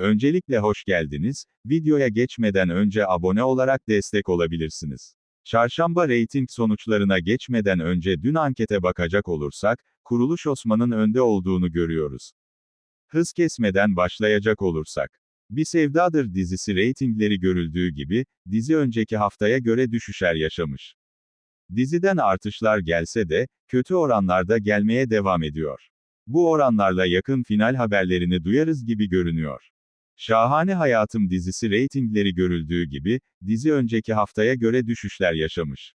Öncelikle hoş geldiniz. Videoya geçmeden önce abone olarak destek olabilirsiniz. Çarşamba reyting sonuçlarına geçmeden önce dün ankete bakacak olursak, Kuruluş Osman'ın önde olduğunu görüyoruz. Hız kesmeden başlayacak olursak. Bir Sevdadır dizisi reytingleri görüldüğü gibi, dizi önceki haftaya göre düşüşler yaşamış. Diziden artışlar gelse de, kötü oranlarda gelmeye devam ediyor. Bu oranlarla yakın final haberlerini duyarız gibi görünüyor. Şahane Hayatım dizisi reytingleri görüldüğü gibi, dizi önceki haftaya göre düşüşler yaşamış.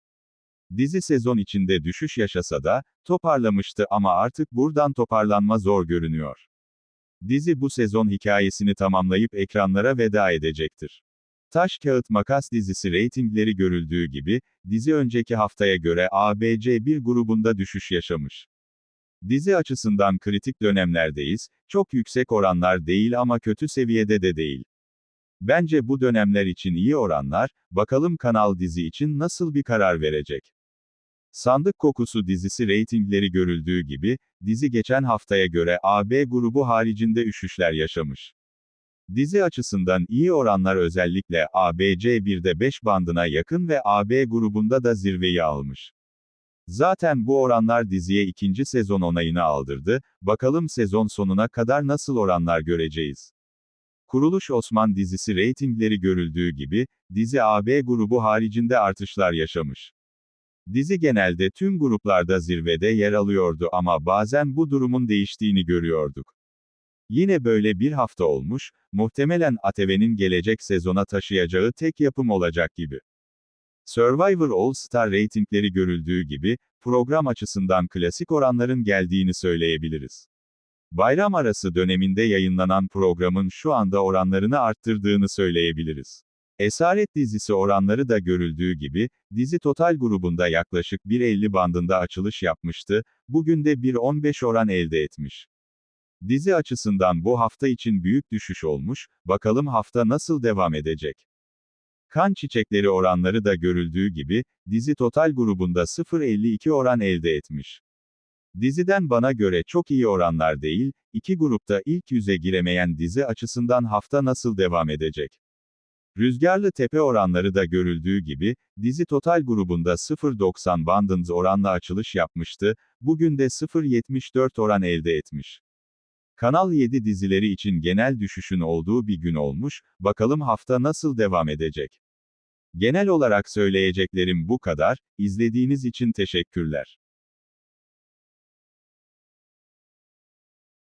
Dizi sezon içinde düşüş yaşasa da, toparlamıştı ama artık buradan toparlanma zor görünüyor. Dizi bu sezon hikayesini tamamlayıp ekranlara veda edecektir. Taş Kağıt Makas dizisi reytingleri görüldüğü gibi, dizi önceki haftaya göre ABC1 grubunda düşüş yaşamış. Dizi açısından kritik dönemlerdeyiz, çok yüksek oranlar değil ama kötü seviyede de değil. Bence bu dönemler için iyi oranlar, bakalım kanal dizi için nasıl bir karar verecek. Sandık Kokusu dizisi reytingleri görüldüğü gibi, dizi geçen haftaya göre AB grubu haricinde üşüşler yaşamış. Dizi açısından iyi oranlar özellikle ABC1'de 5 bandına yakın ve AB grubunda da zirveyi almış. Zaten bu oranlar diziye ikinci sezon onayını aldırdı, bakalım sezon sonuna kadar nasıl oranlar göreceğiz. Kuruluş Osman dizisi reytingleri görüldüğü gibi, dizi AB grubu haricinde artışlar yaşamış. Dizi genelde tüm gruplarda zirvede yer alıyordu ama bazen bu durumun değiştiğini görüyorduk. Yine böyle bir hafta olmuş, muhtemelen ATV'nin gelecek sezona taşıyacağı tek yapım olacak gibi. Survivor All Star reytingleri görüldüğü gibi, program açısından klasik oranların geldiğini söyleyebiliriz. Bayram arası döneminde yayınlanan programın şu anda oranlarını arttırdığını söyleyebiliriz. Esaret dizisi oranları da görüldüğü gibi, dizi total grubunda yaklaşık 1.50 bandında açılış yapmıştı, bugün de 1.15 oran elde etmiş. Dizi açısından bu hafta için büyük düşüş olmuş, bakalım hafta nasıl devam edecek. Kan çiçekleri oranları da görüldüğü gibi, dizi total grubunda 0.52 oran elde etmiş. Diziden bana göre çok iyi oranlar değil, iki grupta ilk yüze giremeyen dizi açısından hafta nasıl devam edecek? Rüzgarlı tepe oranları da görüldüğü gibi, dizi total grubunda 0.90 bandınız oranla açılış yapmıştı, bugün de 0.74 oran elde etmiş. Kanal 7 dizileri için genel düşüşün olduğu bir gün olmuş, bakalım hafta nasıl devam edecek. Genel olarak söyleyeceklerim bu kadar, izlediğiniz için teşekkürler.